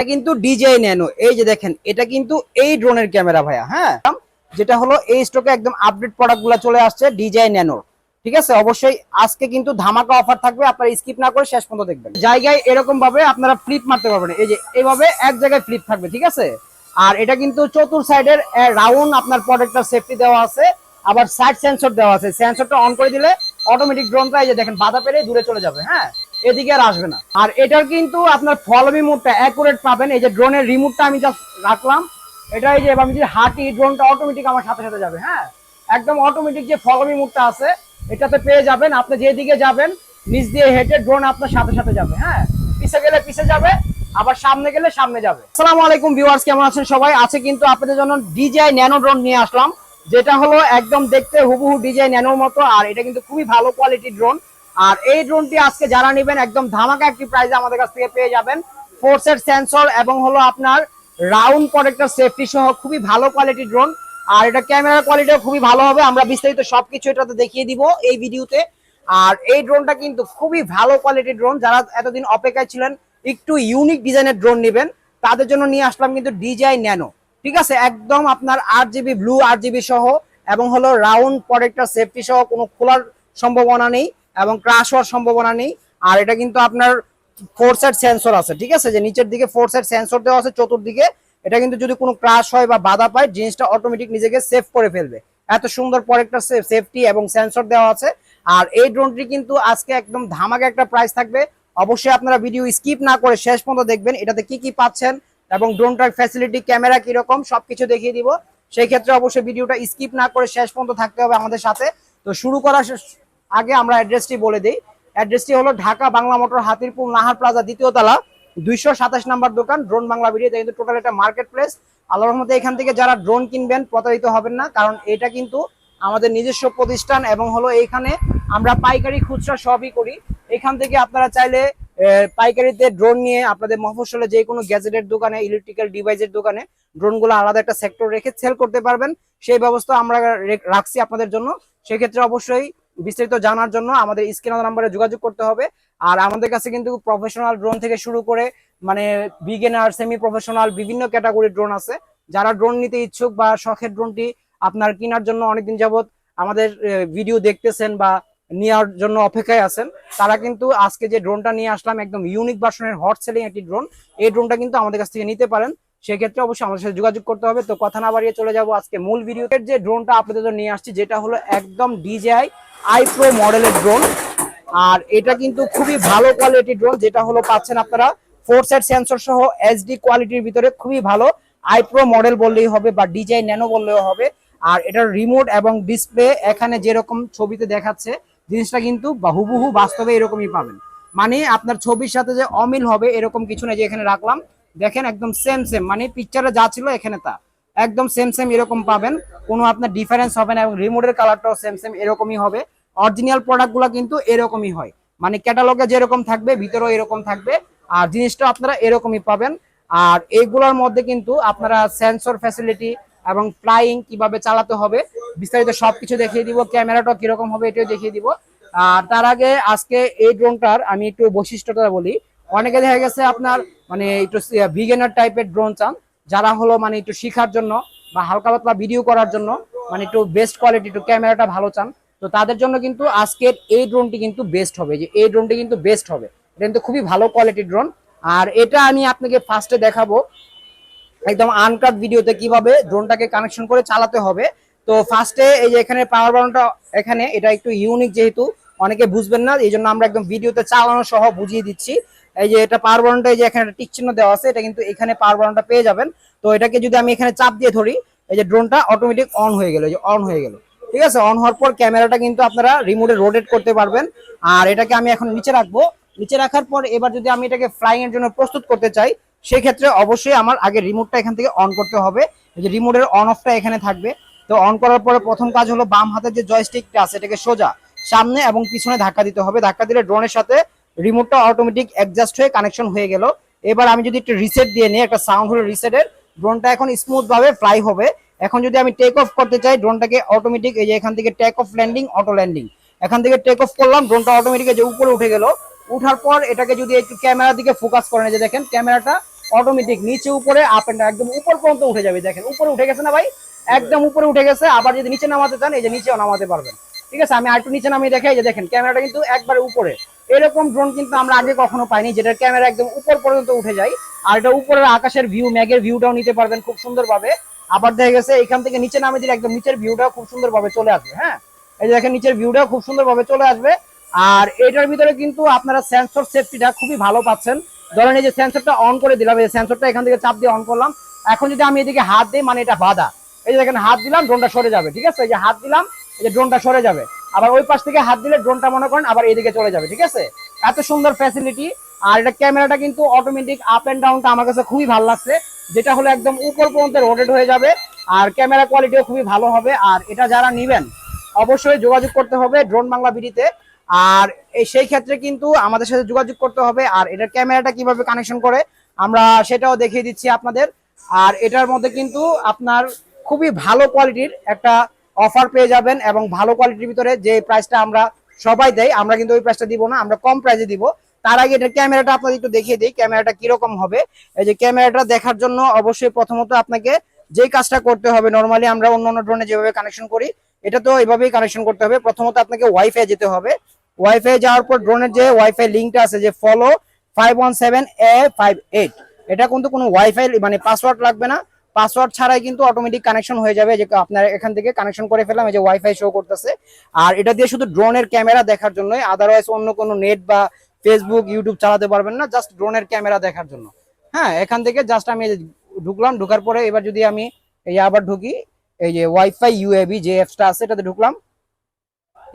এটা কিন্তু ডিজাই ন্যানো এই যে দেখেন, এটা কিন্তু এই ড্রোনের ক্যামেরা ভাইয়া হ্যাঁ? যেটা হলো এই স্টকে একদম আপডেট প্রোডাক্টগুলো চলে আসছে ডিজাই ন্যানোর ঠিক আছে? অবশ্যই আজকে কিন্তু ধামাকা অফার থাকবে, আপনারা স্কিপ না করে শেষ পর্যন্ত দেখবেন। জায়গায় এরকম ভাবে আপনারা ফ্লিপ মারতে পারবেন। এই যে, এইভাবে এক জায়গায় ফ্লিপ থাকবে, ঠিক আছে? আর এটা কিন্তু চতুর সাইডের রাউন্ড আপনার প্রোডাক্টটা সেফটি দেওয়া আছে। আবার সাইড সেন্সর দেওয়া আছে। সেন্সরটা অন করে দিলে অটোমেটিক ড্রোনটা এই যে দেখেন, বাধা পেলে দূরে চলে যাবে হ্যাঁ? এদিকে আর আসবে না। আর এটার কিন্তু আপনার ফলমি মোডটা অ্যাকুরেট পাবেন। এই যে ড্রোনের রিমোটটা আমি জাস্ট রাখলাম। এটা এই যে আমি যদি হাঁটি ড্রোনটা অটোমেটিক আমার সাথে সাথে যাবে হ্যাঁ? একদম অটোমেটিক যে ফলমি মোডটা আছে, এটাতে পেয়ে যাবেন। আপনি যেদিকে যাবেন, নিচ দিয়ে হেঁটে ড্রোন আপনার সাথে সাথে যাবে হ্যাঁ? পিছে গেলে পিছে যাবে, আবার সামনে গেলে সামনে যাবে। আসসালামু আলাইকুম ভিউয়ার্স কেমন আছেন সবাই? আছে কিন্তু আপনাদের জন্য ডিজাই ন্যানো ড্রোন নিয়ে আসলাম, যেটা হলো একদম দেখতে হুবহু ডিজাই ন্যানোর মতো, আর এটা কিন্তু খুবই ভালো কোয়ালিটির ড্রোন আর এই ড্রোনটি আজকে যারা নেবেন, একদম ধামাকা একটি প্রাইজে আমাদের কাছ থেকে পেয়ে যাবেন। ফোর্সের সেন্সর এবং হলো আপনার রাউন্ড প্রোডাক্টের সেফটি সহ খুবই ভালো কোয়ালিটির ড্রোন আর এটা ক্যামেরার কোয়ালিটিও খুবই ভালো হবে। আমরা বিস্তারিত সবকিছু এটাতে দেখিয়ে দিব এই ভিডিওতে আর এই ড্রোনটা কিন্তু খুবই ভালো কোয়ালিটির ড্রোন যারা এতদিন অপেক্ষায় ছিলেন, একটু ইউনিক ডিজাইনের ড্রোন নেবেন, তাদের জন্য নিয়ে আসলাম কিন্তু ডিজাই ন্যানো ঠিক আছে? একদম আপনার আট জিবি ব্লু আট জিবি সহ এবং হলো রাউন্ড প্রোডাক্টটা সেফটি সহ কোনো খোলার সম্ভাবনা নেই। এবং ক্রাশ হওয়ার সম্ভাবনা নেই। আর এটা কিন্তু আপনার ফোর সাইড সেন্সর আছে, ঠিক আছে? যে নিচের দিকে ফোর সাইড সেন্সর দেওয়া আছে, চতুর্দিকে। এটা কিন্তু যদি কোনো ক্রাশ হয় বা বাধা পায়, জিনিসটা অটোমেটিক নিজেকে সেভ করে ফেলবে। এত সুন্দর প্রোডাক্টটা সেফটি এবং সেন্সর দেওয়া আছে। আর এই ড্রোনটি কিন্তু আজকে একদম ধামাকা একটা প্রাইস থাকবে। অবশ্যই আপনারা ভিডিও স্কিপ না করে শেষ পর্যন্ত দেখবেন, এটাতে কি কি পাচ্ছেন এবং ড্রোনটার ফ্যাসিলিটি ক্যামেরা কীরকম, সবকিছু দেখিয়ে দিব। সেই ক্ষেত্রে অবশ্যই ভিডিওটা স্কিপ না করে শেষ পর্যন্ত থাকতে হবে আমাদের সাথে। তো শুরু শেষ- আগে আমরা অ্যাড্রেসটি বলে দিই। অ্যাড্রেসটি হলো ঢাকা বাংলা মোটর হাতিরপুল নাহার প্লাজা দ্বিতীয় তলা, দুইশো সাতাশ নাম্বার দোকান ড্রোন বাংলা ভিডিও কিন্তু টোটাল একটা মার্কেট প্লেস আল্লাহর রহমতে এখান থেকে যারা ড্রোন কিনবেন, প্রতারিত হবেন না, কারণ এটা কিন্তু আমাদের নিজস্ব প্রতিষ্ঠান এবং হলো এইখানে আমরা পাইকারি খুচরা সবই করি। এখান থেকে আপনারা চাইলে পাইকারিতে ড্রোন নিয়ে আপনাদের মফস্বলে যে কোনো গ্যাজেটের দোকানে ইলেকট্রিক্যাল ডিভাইসের দোকানে ড্রোনগুলো আলাদা একটা সেক্টর রেখে সেল করতে পারবেন। সেই ব্যবস্থা আমরা রাখছি আপনাদের জন্য। সেক্ষেত্রে অবশ্যই বিস্তারিত জানার জন্য আমাদের স্ক্রিন নাম্বারে যোগাযোগ করতে হবে। আর আমাদের কাছে কিন্তু প্রফেশনাল ড্রোন থেকে শুরু করে মানে বিগিনার সেমি প্রফেশনাল বিভিন্ন ক্যাটাগরির ড্রোন আছে। যারা ড্রোন নিতে ইচ্ছুক বা শখের ড্রোনটি আপনার কেনার জন্য অনেকদিন যাবত আমাদের ভিডিও দেখতেছেন বা নেওয়ার জন্য অপেক্ষায় আছেন, তারা কিন্তু আজকে যে ড্রোনটা নিয়ে আসলাম, একদম ইউনিক ভার্সনের হট সেলিং একটি ড্রোন এই ড্রোনটা কিন্তু আমাদের কাছ থেকে নিতে পারেন। সেক্ষেত্রে অবশ্যই আমাদের সাথে যোগাযোগ করতে হবে। তো কথা না বাড়িয়ে চলে যাব আজকে মূল ভিডিওতে। যে ড্রোনটা আপনাদের নিয়ে আসছি, যেটা হলো একদম ডিজিআই আই প্রো মডেলের ড্রোন আর এটা কিন্তু খুবই ভালো কোয়ালিটির ড্রোন যেটা হলো পাচ্ছেন আপনারা ফোর সাইড সেন্সর সহ এইচডি কোয়ালিটির ভিতরে। খুবই ভালো। আই প্রো মডেল বললেই হবে বা ডিজাই ন্যানো বললেও হবে। আর এটার রিমোট এবং ডিসপ্লে এখানে যেরকম ছবিতে দেখাচ্ছে, জিনিসটা কিন্তু হুবহু বাস্তবে এরকমই পাবেন। মানে আপনার ছবির সাথে যে অমিল হবে, এরকম কিছু না যে এখানে রাখলাম। দেখেন একদম সেম সেম মানে পিকচারে যা ছিল এখানে তা। একদম সেম সেম এরকম পাবেন। কোনো আপনার ডিফারেন্স হবে না এবং রিমোটের কালারটাও সেম সেম এরকমই হবে। অরিজিনাল প্রোডাক্টগুলো কিন্তু এরকমই হয়। মানে ক্যাটালগে যেরকম থাকবে, ভিতরেও এরকম থাকবে। আর জিনিসটা আপনারা এরকমই পাবেন। আর এইগুলোর মধ্যে কিন্তু আপনারা সেন্সর ফ্যাসিলিটি এবং ফ্লাইং কীভাবে চালাতে হবে, বিস্তারিত সবকিছু দেখিয়ে দিব। ক্যামেরাটা কীরকম হবে এটাও দেখিয়ে দিব। আর তার আগে আজকে এই ড্রোনটার আমি একটু বৈশিষ্ট্যটা বলি। অনেকে দেখা গেছে আপনার মানে একটু বিগেনার টাইপের ড্রোন চান, যারা হলো মানে একটু শেখার জন্য বা হালকা পাতলা ভিডিও করার জন্য মানে একটু বেস্ট কোয়ালিটি একটু ক্যামেরাটা ভালো চান, তো তাদের জন্য কিন্তু আজকের এই ড্রোনটি কিন্তু বেস্ট হবে, যে এই ড্রোনটি কিন্তু বেস্ট হবে। এটা কিন্তু খুবই ভালো কোয়ালিটির ড্রোন আর এটা আমি আপনাকে ফার্স্টে দেখাবো, একদম আনকাট ভিডিওতে কীভাবে ড্রোনটাকে কানেকশন করে চালাতে হবে। তো ফার্স্টে এই যে এখানে পাওয়ার বাটনটা এখানে এটা একটু ইউনিক যেহেতু, অনেকে বুঝবেন না এই জন্য আমরা একদম ভিডিওতে চালানো সহ বুঝিয়ে দিচ্ছি। এই যে এটা পাওয়ার বাটনটা এই যে এখানে টিক চিহ্ন দেওয়া আছে, এটা কিন্তু এখানে পাওয়ার বাটনটা পেয়ে যাবেন। তো এটাকে যদি আমি এখানে চাপ দিয়ে ধরি, এই যে ড্রোনটা অটোমেটিক অন হয়ে গেল, এই যে অন হয়ে গেল। ঠিক আছে? অন হওয়ার পর ক্যামেরাটা কিন্তু আপনারা রিমোটে রোটেট করতে পারবেন। আর এটাকে আমি এখন নিচে রাখব। নিচে রাখার পর এবার যদি আমি এটাকে ফ্লাইং এর জন্য প্রস্তুত করতে চাই, সেক্ষেত্রে অবশ্যই আমার আগে রিমোটটা এখান থেকে অন করতে হবে। এই যে রিমোটের অন অফটা এখানে থাকবে। তো অন করার পরে প্রথম কাজ হলো বাম হাতের যে জয়স্টিকটা আছে, এটাকে সোজা সামনে এবং পিছনে ধাক্কা দিতে হবে। ধাক্কা দিলে ড্রোনের সাথে রিমোটটা অটোমেটিক অ্যাডজাস্ট হয়ে কানেকশন হয়ে গেল। এবার আমি যদি একটু রিসেট দিয়ে নিই, একটা সাউন্ড হলো রিসেটের ড্রোনটা এখন স্মুথ ভাবে ফ্লাই হবে। এখন যদি আমি টেক অফ করতে চাই ড্রোনটাকে অটোমেটিক এই যে এখান থেকে take off landing auto landing এখান থেকে টেক অফ করলাম ড্রোনটা অটোমেটিক যে উপরে উঠে গেল। উঠার পর এটাকে যদি একটু ক্যামেরার দিকে ফোকাস করেন যে দেখেন ক্যামেরাটা অটোমেটিক নিচে উপরে আপ এন্ড একদম উপর পর্যন্ত উঠে যাবে, দেখেন। উপরে উঠে গেছে না ভাই? একদম উপরে উঠে গেছে, আবার যদি নিচে নামাতে চান, এই যে নিচেও নামাতে পারবেন। ঠিক আছে? আমি আর একটু নিচে নামিয়ে দেখাই যে দেখেন ক্যামেরাটা কিন্তু একবারে উপরে। এরকম ড্রোন কিন্তু আমরা আগে কখনো পাইনি, যেটার ক্যামেরা একদম উপর পর্যন্ত উঠে যায়। আর এটা উপরের আকাশের ভিউ ম্যাগের ভিউটাও নিতে পারবেন খুব সুন্দরভাবে। আবার দেখা গেছে, এখান থেকে নিচে নামে দিলে একদম নিচের ভিউটাও খুব সুন্দরভাবে চলে আসবে হ্যাঁ? এই যে দেখেন, নিচের ভিউটাও খুব সুন্দরভাবে চলে আসবে। আর এটার ভিতরে কিন্তু আপনারা সেন্সর সেফটিটা খুবই ভালো পাচ্ছেন। ধরেন এই যে সেন্সরটা অন করে দিলাম, এই সেন্সরটা এখান থেকে চাপ দিয়ে অন করলাম। এখন যদি আমি এদিকে হাত দিই মানে এটা বাধা। এই যে দেখেন, হাত দিলাম ড্রোনটা সরে যাবে, ঠিক আছে? এই যে হাত দিলাম, এই যে ড্রোনটা সরে যাবে। আবার ওই পাশ থেকে হাত দিলে ড্রোনটা মনে করেন আবার এদিকে চলে যাবে, ঠিক আছে? এত সুন্দর ফ্যাসিলিটি আর এটা ক্যামেরাটা কিন্তু অটোমেটিক আপ এন্ড ডাউনটা আমার কাছে খুবই ভালো লাগছে, যেটা হলো একদম উপর পর্যন্ত রোটেট হয়ে যাবে, আর ক্যামেরা কোয়ালিটিও খুবই ভালো হবে, আর এটা যারা নিবেন, অবশ্যই যোগাযোগ করতে হবে ড্রোন বাংলা বিডিতে, আর সেই ক্ষেত্রে কিন্তু আমাদের সাথে যোগাযোগ করতে হবে, আর এটার ক্যামেরাটা কীভাবে কানেকশন করে, আমরা সেটাও দেখিয়ে দিচ্ছি আপনাদের, আর এটার মধ্যে কিন্তু আপনার খুবই ভালো কোয়ালিটির একটা অফার পেয়ে যাবেন এবং ভালো কোয়ালিটির ভিতরে যে প্রাইসটা আমরা সবাই দেয় আমরা কিন্তু ওই প্রাইসটা দিব না, আমরা কম প্রাইসে দিব। তার আগে এটা ক্যামেরাটা আপনাদের একটু দেখিয়ে দিই, ক্যামেরাটা কীরকম হবে। এই যে ক্যামেরাটা দেখার জন্য অবশ্যই প্রথমত আপনাকে যে কাজটা করতে হবে নর্মালি আমরা অন্য অন্য ড্রোনে যেভাবে কানেকশন করি, এটা তো এইভাবেই কানেকশন করতে হবে। প্রথমত আপনাকে ওয়াইফাই যেতে হবে। ওয়াইফাই যাওয়ার পর ড্রোনের যে ওয়াইফাই লিঙ্কটা আছে, যে follow five one seven A five eight এটা কিন্তু কোনো ওয়াইফাই মানে পাসওয়ার্ড লাগবে না। পাসওয়ার্ড ছাড়াই কিন্তু অটোমেটিক কানেকশন হয়ে যাবে, যে আপনার এখান থেকে কানেকশন করে ফেলাম এই যে ওয়াইফাই শো করতেছে। আর এটা দিয়ে শুধু ড্রোনের ক্যামেরা দেখার জন্য আদারওয়াইজ অন্য কোনো নেট বা ফেসবুক ইউটিউব চালাতে পারবেন না জাস্ট ড্রোনের ক্যামেরা দেখার জন্য। হ্যাঁ এখান থেকে জাস্ট আমি ঢুকলাম, ঢুকার পরে এবার যদি আমি এই আবার ঢুকি, এই যে ওয়াইফাই ইউএবি যে অ্যাপসটা আছে, এটাতে ঢুকলাম।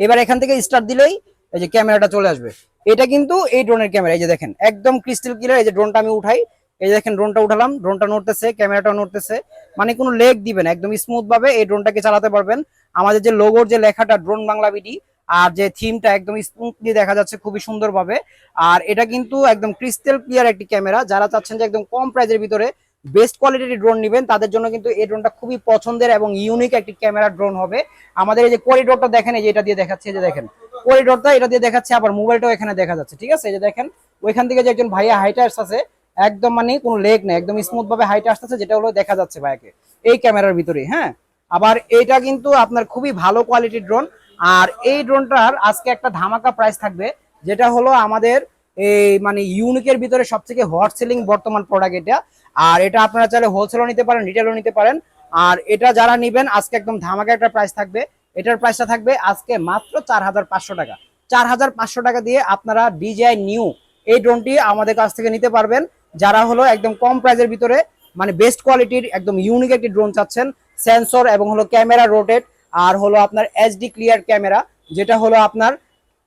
এবার এখান থেকে স্টার্ট দিলেই এই যে ক্যামেরাটা চলে আসবে। এটা কিন্তু এই ড্রোনের ক্যামেরা এই যে দেখেন, একদম ক্রিস্টাল ক্লিয়ার এই যে ড্রোনটা আমি উঠাই এই দেখেন ড্রোনটা উঠালাম ড্রোনটা নড়তেছে ক্যামেরাটা নড়তেছে। মানে কোনো লেগ দিবেন একদম স্মুথ ভাবে এই ড্রোনটাকে চালাতে পারবেন। আমাদের যে লোগোর যে লেখাটা ড্রোন বাংলা বিডি আর যে থিমটা একদম স্মুথলি দেখা যাচ্ছে খুবই সুন্দরভাবে আর এটা কিন্তু একদম ক্রিস্টাল ক্লিয়ার একটি ক্যামেরা যারা চাচ্ছেন যে একদম কম প্রাইজের ভিতরে বেস্ট কোয়ালিটির ড্রোন নেবেন, তাদের জন্য কিন্তু এই ড্রোনটা খুবই পছন্দের এবং ইউনিক একটি ক্যামেরা ড্রোন হবে। আমাদের এই যে করিডোরটা দেখেন, এই যে এটা দিয়ে দেখাচ্ছে যে দেখেন। করিডোরটা এটা দিয়ে দেখাচ্ছে, আবার মোবাইলটাও এখানে দেখা যাচ্ছে, ঠিক আছে? এই যে দেখেন, ওইখান থেকে যে একজন ভাইয়া হাইটে আসতেছে একদম মানে কোনো লেগ নেই, একদম স্মুথ ভাবে হাইটে আসতেছে, যেটা হলো দেখা যাচ্ছে ভাইয়াকে। এই ক্যামেরার ভিতরে হ্যাঁ? আবার এটা কিন্তু আপনার খুবই ভালো কোয়ালিটির ড্রোন আর এই ড্রোনটার আজকে একটা ধামাকা প্রাইস থাকবে, যেটা হলো আমাদের এই মানে ইউনিকের ভিতরে সবথেকে হট সেলিং বর্তমান প্রোডাক্ট এটা। আর এটা আপনারা চাইলে হোলসেলও নিতে পারেন রিটেলও নিতে পারেন। আর এটা যারা নিবেন, আজকে একদম ধামাকা একটা প্রাইস থাকবে। এটার প্রাইসটা থাকবে আজকে মাত্র চার হাজার পাঁচশো টাকা। চার হাজার পাঁচশো টাকা দিয়ে আপনারা ডিজাই নিউ এই ড্রোনটি আমাদের কাছ থেকে নিতে পারবেন। যারা হলো একদম কম প্রাইজের ভিতরে মানে বেস্ট কোয়ালিটির একদম ইউনিক একটি ড্রোন চাচ্ছেন সেন্সর এবং হলো ক্যামেরা রোটেট আর হলো আপনার এইচডি ক্লিয়ার ক্যামেরা যেটা হলো আপনার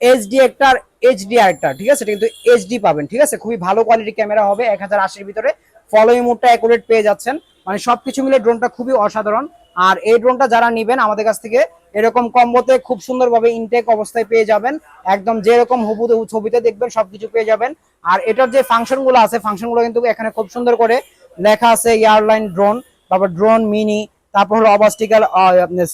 এইচডি একটা এইচডি আরেকটা ঠিক আছে? এটা কিন্তু এইচডি পাবেন, ঠিক আছে? খুবই ভালো কোয়ালিটির ক্যামেরা হবে, এক হাজার আশির ভিতরে। ফলোই মোডটা অ্যাকুরেট পেয়ে যাচ্ছেন। মানে সবকিছু মিলে ড্রোনটা খুবই অসাধারণ। আর এই ড্রোনটা যারা নিবেন আমাদের কাছ থেকে, এরকম কম্বোতে খুব সুন্দরভাবে ইনটেক অবস্থায় পেয়ে যাবেন। একদম যেরকম হুবুতে ছবিতে দেখবেন সবকিছু পেয়ে যাবেন। আর এটার যে ফাংশনগুলো আছে ফাংশনগুলো কিন্তু এখানে খুব সুন্দর করে লেখা আছে এয়ারলাইন ড্রোন তারপর ড্রোন মিনি তারপর হলো অবাস্টিক্যাল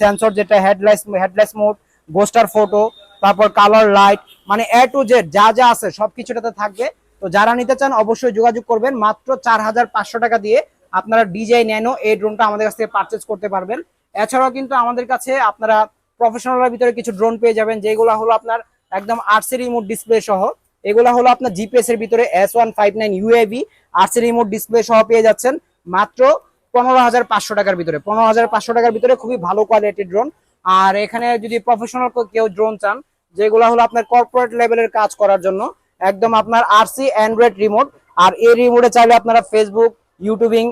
সেন্সর যেটা headless headlight mode gesture photo তারপর কালার লাইট মানে এ টু জেড যা যা আছে সবকিছুটাতে থাকবে। তো যারা নিতে চান অবশ্যই যোগাযোগ করবেন মাত্র চার হাজার পাঁচশো টাকা দিয়ে আপনারা ডিজাই ন্যানো এই ড্রোনটা আমাদের কাছ থেকে পারচেজ করতে পারবেন। এছাড়াও কিন্তু আমাদের কাছে আপনারা প্রফেশনালের ভিতরে কিছু ড্রোন পেয়ে যাবেন, যেগুলো হলো আপনার একদম আর্টসি রিমোট ডিসপ্লে সহ। এগুলো হলো আপনার জিপিএস এর ভিতরে S one five nine UAV আর্টসি remote display সহ পেয়ে যাচ্ছেন। মাত্র পনেরো হাজার পাঁচশো টাকার ভিতরে, পনেরো হাজার পাঁচশো টাকার ভিতরে খুবই ভালো কোয়ালিটির ড্রোন আর এখানে যদি প্রফেশনাল কেউ ড্রোন চান, যেগুলো হলো আপনার কর্পোরেট লেভেলের কাজ করার জন্য, একদম আপনার আরসি অ্যান্ড্রয়েড রিমোট আর এই রিমোটে চাইলে আপনারা ফেসবুক ইউটিউবিং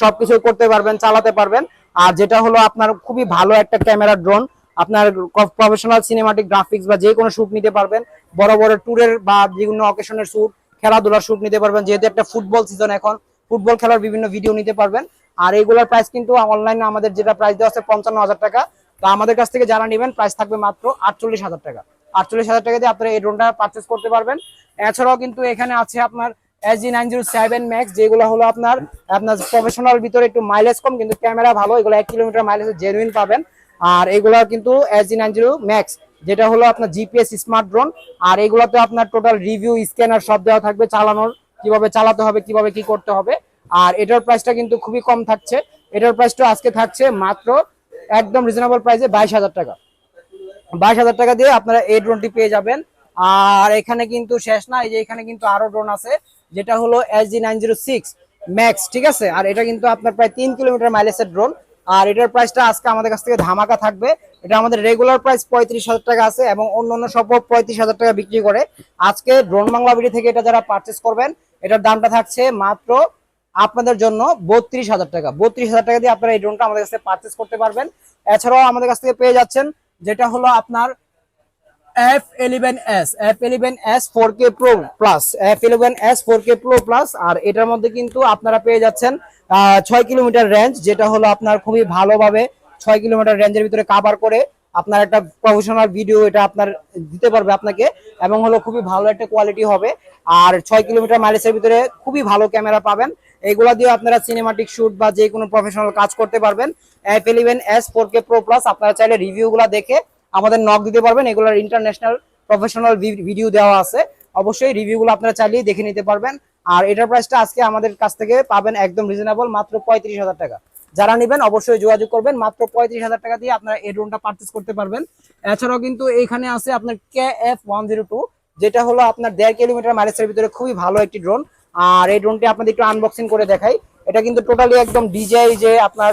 সবকিছু করতে পারবেন, চালাতে পারবেন। আর যেটা হলো আপনার খুবই ভালো একটা ক্যামেরা ড্রোন। আপনার প্রফেশনাল সিনেমাটিক গ্রাফিক্স বা যে কোনো শুট নিতে পারবেন। বড় বড় ট্যুরের বা বিভিন্ন অকেশনের শ্যুট খেলাধুলার শ্যুট নিতে পারবেন। যেহেতু একটা ফুটবল সিজন এখন ফুটবল খেলার বিভিন্ন ভিডিও নিতে পারবেন। আর এইগুলোর প্রাইস কিন্তু অনলাইনে আমাদের যেটা প্রাইস দেওয়া আছে পঞ্চান্ন হাজার টাকা। তো আমাদের কাছ থেকে যারা নেবেন প্রাইস থাকবে মাত্র আটচল্লিশ হাজার টাকা। আটচল্লিশ হাজার টাকা দিয়ে আপনারা এই ড্রোনটা পারচেস করতে পারবেন। এছাড়াও কিন্তু এখানে আছে আপনার S G nine zero seven max যেগুলো হলো আপনার আপনার প্রফেশনাল ভিতরে একটু মাইলেজ কম, কিন্তু ক্যামেরা ভালো, এগুলো এক কিলোমিটার মাইলেজ জেনুইন পাবেন। আর এগুলো কিন্তু S G nine zero max যেটা হলো আপনার জিপিএস স্মার্ট ড্রোন আর এগুলোতে আপনার টোটাল রিভিউ স্ক্যানার সব দেওয়া থাকবে চালানোর, কীভাবে চালাতে হবে, কীভাবে কি করতে হবে। আর এটার প্রাইসটা কিন্তু খুবই কম থাকছে। এটার প্রাইসটা আজকে থাকছে মাত্র একদম রিজনেবল প্রাইসে বাইশ হাজার টাকা। বাইশ হাজার টাকা দিয়ে আপনারা এই ড্রোনটি পেয়ে যাবেন। আর এখানে কিন্তু শেষ না, এই যে এখানে কিন্তু আরও ড্রোন আছে। যেটা হলো S G nine zero six max ঠিক আছে? আর এটা কিন্তু আপনার প্রায় তিন কিলোমিটার মাইলেজের ড্রোন আর এটার প্রাইসটা আজকে আমাদের কাছ থেকে ধামাকা থাকবে। এটা আমাদের রেগুলার প্রাইস পঁয়ত্রিশ হাজার টাকা আছে এবং অন্য অন্য সব পঁয়ত্রিশ হাজার টাকা বিক্রি করে। আজকে ড্রোন বাংলা বিডি থেকে এটা যারা পারচেস করবেন, এটার দামটা থাকছে মাত্র আপনাদের জন্য বত্রিশ হাজার টাকা। বত্রিশ হাজার টাকা দিয়ে আপনারা এই ড্রোনটা আমাদের কাছে পারচেস করতে পারবেন। এছাড়াও আমাদের কাছ থেকে পেয়ে যাচ্ছেন যেটা হলো আপনার F eleven S F eleven S four K pro plus F eleven S four K pro plus আর এটার মধ্যে কিন্তু আপনারা পেয়ে যাচ্ছেন ছয় কিলোমিটার রেঞ্জ যেটা হলো আপনার খুবই ভালোভাবে ছয় কিলোমিটার রেঞ্জের ভিতরে কাভার করে আপনার একটা প্রফেশনাল ভিডিও এটা আপনার দিতে পারবে আপনাকে, এবং হলো খুবই ভালো একটা কোয়ালিটি হবে। আর ছয় কিলোমিটার মাইলেজের ভিতরে খুবই ভালো ক্যামেরা পাবেন। এগুলা দিয়ে আপনারা সিনেমাটিক শুট বা যে কোনো প্রফেশনাল কাজ করতে পারবেন। F eleven S four K pro plus আপনারা চাইলে রিভিউগুলো দেখে আমাদের নক দিতে পারবেন। এগুলোর ইন্টারন্যাশনাল প্রফেশনাল ভিডিও দেওয়া আছে। অবশ্যই রিভিউগুলো আপনারা চালিয়ে দেখে নিতে পারবেন। আর এটার প্রাইসটা আজকে আমাদের কাছ থেকে পাবেন একদম রিজনেবল মাত্র পঁয়ত্রিশ হাজার টাকা। যারা নেবেন, অবশ্যই যোগাযোগ করবেন। মাত্র পঁয়ত্রিশ হাজার টাকা দিয়ে আপনারা এই ড্রোনটা পারচেস করতে পারবেন। এছাড়াও কিন্তু এখানে আছে আপনার K F one zero two যেটা হলো আপনার দেড় কিলোমিটার মাইলেজের ভিতরে খুবই ভালো একটি ড্রোন আর এই ড্রোনটি আপনাদের একটু আনবক্সিং করে দেখাই। এটা কিন্তু টোটালি একদম ডিজাই যে আপনার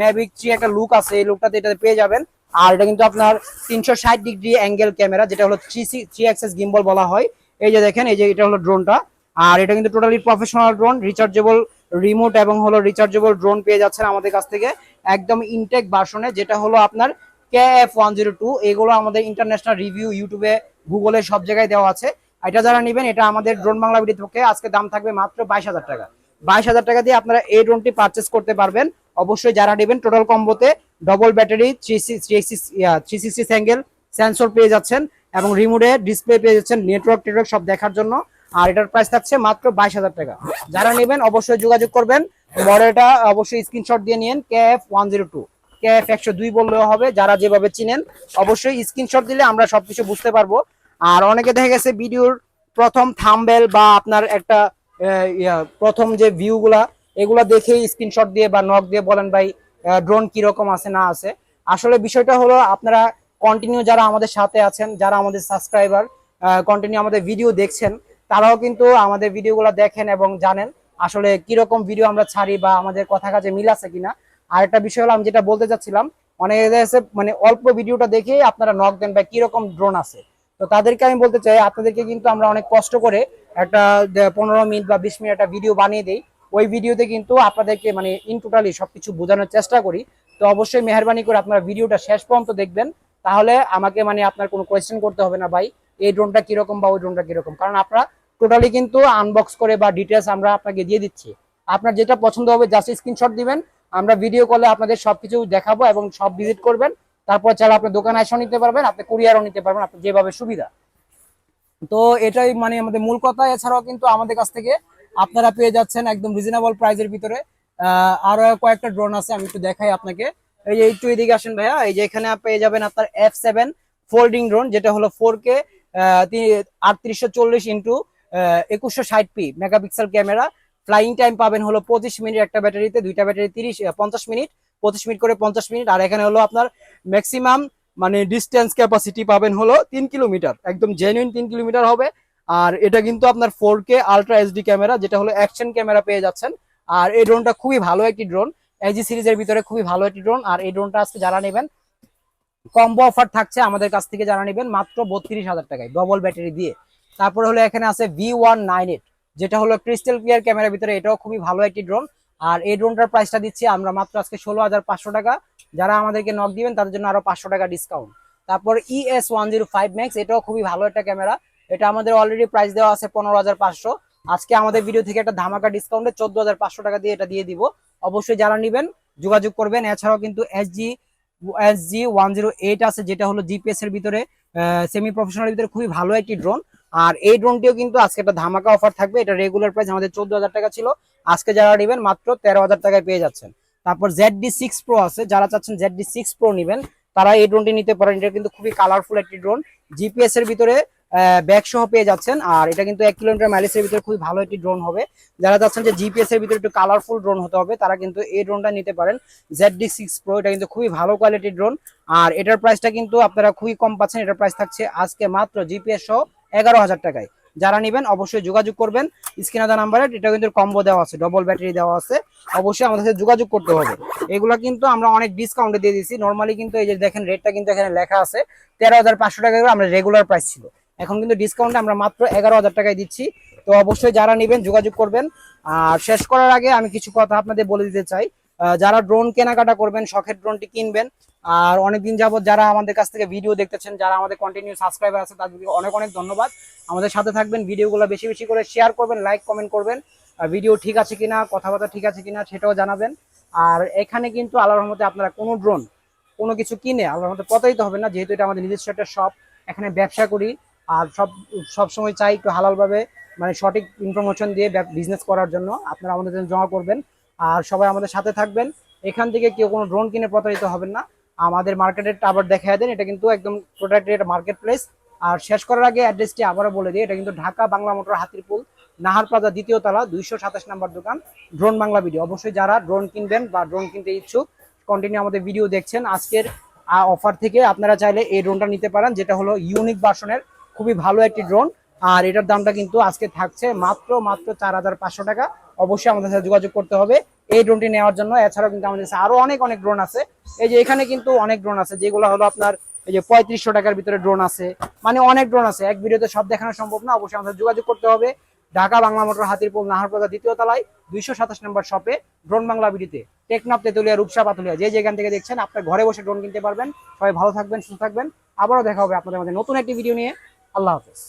ম্যাভিক যে একটা লুক আছে, এই লুকটাতে এটাতে পেয়ে যাবেন। আর এটা কিন্তু আপনার তিনশো ষাট ডিগ্রি অ্যাঙ্গেল ক্যামেরা, যেটা হলো থ্রি থ্রি গিম্বল বলা হয়। এই যে দেখেন, এই যে এটা হলো ড্রোনটা আর এটা কিন্তু totally professional drone rechargeable remote এবং হলো রিচার্জেবল ড্রোন পেয়ে যাচ্ছেন আমাদের কাছ থেকে। একদম ইনটেক ভার্সনে যেটা হলো আপনার K F one zero two এগুলো আমাদের ইন্টারন্যাশনাল রিভিউ ইউটিউবে গুগলে সব জায়গায় দেওয়া আছে। এটা যারা নেবেন, এটা আমাদের ড্রোন বাংলা ভিডিও থেকে আজকে দাম থাকবে মাত্র বাইশ হাজার টাকা। বাইশ হাজার টাকা দিয়ে আপনারা এই ড্রোনটি পারচেস করতে পারবেন। অবশ্যই যারা নেবেন total কম্বোতে double battery three sixty angle sensor পেয়ে যাচ্ছেন এবং রিমোটে ডিসপ্লে পেয়ে যাচ্ছেন নেটওয়ার্ক টেটওয়ার্ক সব দেখার জন্য। আর এটার প্রাইস থাকছে মাত্র বাইশ হাজার টাকা। যারা নেবেন, অবশ্যই যোগাযোগ করবেন। মডেলটা অবশ্যই স্ক্রিনশট দিয়ে নিন K F one zero two K F একশো দুই বললেও হবে, যারা যেভাবে চিনেন, অবশ্যই স্ক্রিনশট দিলে আমরা সবকিছু বুঝতে পারব। আর অনেকে দেখা গেছে, ভিডিওর প্রথম থাম্বেল বা আপনার একটা প্রথম যে ভিউগুলা এগুলা দেখেই স্ক্রিনশট দিয়ে বা নক দিয়ে বলেন ভাই ড্রোন কীরকম আছে, না আছে। আসলে বিষয়টা হলো আপনারা কন্টিনিউ যারা আমাদের সাথে আছেন, যারা আমাদের সাবস্ক্রাইবার কন্টিনিউ আমাদের ভিডিও দেখছেন, তারাও কিন্তু আমাদের ভিডিওগুলো দেখেন এবং জানেন আসলে কীরকম ভিডিও আমরা ছাড়ি বা আমাদের কথা কাজে মিল আছে কিনা। আর একটা বিষয় হলো আমি যেটা বলতে চাচ্ছিলাম, অনেকে যাচ্ছে মানে অল্প ভিডিওটা দেখে আপনারা নক দেন বা কীরকম ড্রোন আছে। তো তাদেরকে আমি বলতে চাই, আপনাদেরকে কিন্তু আমরা অনেক কষ্ট করে একটা পনেরো মিনিট বা বিশ মিনিট একটা ভিডিও বানিয়ে দিই। ওই ভিডিওতে কিন্তু আপনাদেরকে মানে ইন টোটালি সবকিছু বোঝানোর চেষ্টা করি। তো অবশ্যই মেহরবানি করে আপনারা ভিডিওটা শেষ পর্যন্ত দেখবেন। তাহলে আমাকে মানে আপনার কোনো কোয়েশ্চেন করতে হবে না ভাই, এই ড্রোনটা কীরকম বা ওই ড্রোনটা কীরকম। কারণ আপনারা টোটালি কিন্তু আনবক্স করে বা ডিটেলস আমরা আপনাকে দিয়ে দিচ্ছি। আপনার যেটা পছন্দ হবে জাস্ট স্ক্রিনশট দিবেন। আমরা ভিডিও কলে আপনাদের সবকিছু দেখাবো এবং সব ভিজিট করবেন। তারপর চাইলে আপনি দোকানে এসেও নিতে পারবেন, আপনি কুরিয়ারও নিতে পারবেন, আপনার যেভাবে সুবিধা। তো এটাই মানে আমাদের মূল কথা। এছাড়াও কিন্তু আমাদের কাছ থেকে আপনারা পেয়ে যাচ্ছেন একদম রিজনেবল প্রাইজের ভিতরে। আরও কয়েকটা ড্রোন আছে, আমি একটু দেখাই আপনাকে। এই যে একটু এদিকে আসেন ভাইয়া, এই যে এখানে পেয়ে যাবেন আপনার এফ সেভেন ফোল্ডিং ড্রোন যেটা হলো ফোর কে আটত্রিশশো চল্লিশ ইন্টু একুশশো ষাট P megapixel camera flying time পাবেন হলো পঁচিশ মিনিট একটা ব্যাটারিতে, দুইটা ব্যাটারি তিরিশ পঞ্চাশ মিনিট, পঁচিশ মিনিট করে পঞ্চাশ মিনিট। আর এখানে হলো আপনার ম্যাক্সিমাম মানে ডিস্টেন্স ক্যাপাসিটি পাবেন হলো তিন কিলোমিটার, একদম জেনুইন তিন কিলোমিটার হবে। আর এটা কিন্তু আপনার four K ultra HD camera যেটা হলো অ্যাকশন ক্যামেরা পেয়ে যাচ্ছেন। আর এই ড্রোনটা খুবই ভালো একটি ড্রোন এজি সিরিজের ভিতরে খুবই ভালো একটি ড্রোন আর এই ড্রোনটা আজকে যারা নেবেন কম্বো অফার থাকছে আমাদের কাছ থেকে যারা নেবেন, মাত্র বত্রিশ হাজার টাকায় ডবল ব্যাটারি দিয়ে। তারপরে হলো এখানে আছে ভি ওয়ান নাইন এইট যেটা হলো ক্রিস্টাল ক্লিয়ার ক্যামেরার ভিতরে। এটাও খুবই ভালো একটি ড্রোন আর এই ড্রোনটার প্রাইসটা দিচ্ছি আমরা মাত্র আজকে ষোলো হাজার পাঁচশো টাকা। যারা আমাদেরকে নক দিবেন, তাদের জন্য আরও পাঁচশো টাকা ডিসকাউন্ট তারপর ES one zero five max এটাও খুবই ভালো একটা ক্যামেরা এটা আমাদের অলরেডি প্রাইস দেওয়া আছে পনেরো হাজার পাঁচশো। আজকে আমাদের ভিডিও থেকে একটা ধামাকা ডিসকাউন্টে চোদ্দ হাজার পাঁচশো টাকা দিয়ে এটা দিয়ে দিব। অবশ্যই যারা নেবেন, যোগাযোগ করবেন। এছাড়াও কিন্তু SG SG one zero eight আছে, যেটা হলো জিপিএস এর ভিতরে সেমি প্রফেশনাল ভিতরে খুবই ভালো একটি ড্রোন আর এই ড্রোনটিও কিন্তু আজকে একটা ধামাকা অফার থাকবে। এটা রেগুলার প্রাইস আমাদের চোদ্দ হাজার টাকা ছিল। আজকে যারা নেবেন, মাত্র তেরো হাজার টাকায় পেয়ে যাচ্ছেন। তারপর জেড ডি সিক্স প্রো আছে। যারা চাচ্ছেন জেড ডি সিক্স প্রো নেবেন, তারা এই ড্রোনটি নিতে পারেন। এটা কিন্তু খুবই কালারফুল একটি ড্রোন জিপিএস এর ভিতরে ব্যাগ সহ পেয়ে যাচ্ছেন। আর এটা কিন্তু এক কিলোমিটার মাইলেজের ভিতরে খুবই ভালো একটি ড্রোন হবে। যারা যাচ্ছেন যে জিপিএস এর ভিতরে একটু কালারফুল ড্রোন হতে হবে, তারা কিন্তু এই ড্রোনটা নিতে পারেন। জেড ডি সিক্স প্রো এটা কিন্তু খুবই ভালো কোয়ালিটির ড্রোন আর এটার প্রাইসটা কিন্তু আপনারা খুবই কম পাচ্ছেন। এটার প্রাইস থাকছে আজকে মাত্র জিপিএস সহ এগারো হাজার টাকায়। যারা নেবেন অবশ্যই যোগাযোগ করবেন। স্ক্রিনে দেওয়া নাম্বারে এটা কিন্তু কম্বো দেওয়া আছে ডবল ব্যাটারি দেওয়া আছে। অবশ্যই আমাদের সাথে যোগাযোগ করতে হবে। এগুলো কিন্তু আমরা অনেক ডিসকাউন্টে দিয়ে দিচ্ছি নর্মালি কিন্তু এই যে দেখেন রেটটা কিন্তু এখানে লেখা আছে, তেরো হাজার পাঁচশো টাকা করে আমরা রেগুলার প্রাইস ছিল। এখন কিন্তু ডিসকাউন্ট আমরা মাত্র এগারো হাজার টাকায় দিচ্ছি। তো অবশ্যই যারা নেবেন, যোগাযোগ করবেন। আর শেষ করার আগে আমি কিছু কথা আপনাদের বলে দিতে চাই। যারা ড্রোন কেনাকাটা করবেন, শখের ড্রোনটি কিনবেন, আর অনেকদিন যাবত যারা আমাদের কাছ থেকে ভিডিও দেখতেছেন, যারা আমাদের কন্টিনিউ সাবস্ক্রাইবার আছে, তাদেরকে অনেক অনেক ধন্যবাদ। আমাদের সাথে থাকবেন, ভিডিওগুলো বেশি বেশি করে শেয়ার করবেন লাইক কমেন্ট করবেন। আর ভিডিও ঠিক আছে কিনা, কথাবার্তা ঠিক আছে কিনা, সেটাও জানাবেন। আর এখানে কিন্তু আল্লাহর রহমতে আপনারা কোনো ড্রোন কোনো কিছু কিনে আল্লাহর রহমতে প্রতারিত হবেন না, যেহেতু এটা আমাদের নিজস্ব একটা শপ এখানে ব্যবসা করি আর সব সব সময় চাই একটু হালালভাবে মানে সঠিক ইনফরমেশন দিয়ে বিজনেস করার জন্য আপনারা আমাদের জন্য জমা করবেন। আর সবাই আমাদের সাথে থাকবেন। এখান থেকে কেউ কোনো ড্রোন কিনে প্রতারিত হবেন না। আমাদের মার্কেটের আবার দেখা দেন। এটা কিন্তু একদম প্রোডাক্টের মার্কেট প্লেস আর শেষ করার আগে অ্যাড্রেসটি আবারও বলে দিই। এটা কিন্তু ঢাকা বাংলা মোটর হাতিরপুল, নাহার প্লাজা দ্বিতীয় তলা, দুইশো সাতাশ নাম্বার দোকান ড্রোন বাংলা ভিডিও অবশ্যই যারা ড্রোন কিনবেন বা ড্রোন কিনতে ইচ্ছুক কন্টিনিউ আমাদের ভিডিও দেখছেন। আজকের অফার থেকে আপনারা চাইলে এই ড্রোনটা নিতে পারেন, যেটা হলো ইউনিক ভার্সনের খুবই ভালো একটি ড্রোন আর এটার দামটা কিন্তু আজকে থাকছে মাত্র মাত্র চার হাজার পাঁচশো টাকা। অবশ্যই আমাদের সাথে যোগাযোগ করতে হবে এই ড্রোনটি নেওয়ার জন্য। এছাড়াও কিন্তু আমাদের আরও অনেক অনেক ড্রোন আছে। এই যে এখানে কিন্তু অনেক ড্রোন আছে, যেগুলো হলো আপনার এই যে পঁয়ত্রিশশো টাকার ভিতরে ড্রোন আছে। মানে অনেক ড্রোন আছে। এক ভিডিওতে সব দেখানো সম্ভব না। অবশ্যই আমাদের যোগাযোগ করতে হবে। ঢাকা বাংলা মোটর হাতিরপুল নাহারপাড়া দ্বিতীয় তলায়, দুইশো সাতাশ নম্বর শপে ড্রোন বাংলা বিডিতে। টেকনাফ, তেতুলিয়া, রূপসা, পাতুলিয়া। যে যেখান থেকে দেখছেন, আপনার ঘরে বসে ড্রোন কিনতে পারবেন। সবাই ভালো থাকবেন, সুস্থ থাকবেন। আবারও দেখা হবে আপনাদের মধ্যে নতুন একটি ভিডিও নিয়ে। আল্লাহ হাফেজ।